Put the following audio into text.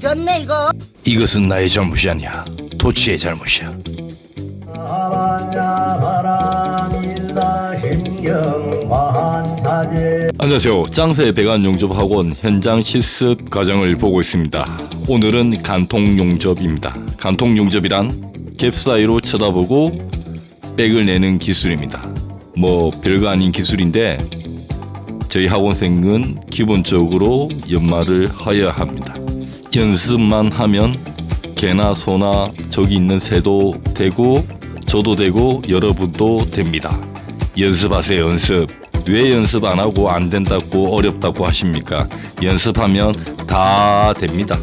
졌네 이거. 이것은 나의 잘못이 아니야. 토치의 잘못이야. 안녕하세요. 짱새 배관 용접 학원 현장 실습 과정을 보고 있습니다. 오늘은 간통 용접입니다. 간통 용접이란 갭 사이로 쳐다보고 백을 내는 기술입니다. 뭐 별거 아닌 기술인데 저희 학원생은 기본적으로 연말을 하여야 합니다. 연습만 하면 개나 소나 저기 있는 새도 되고 저도 되고 여러분도 됩니다. 연습하세요 연습. 왜 연습 안 하고 안 된다고 어렵다고 하십니까? 연습하면 다 됩니다.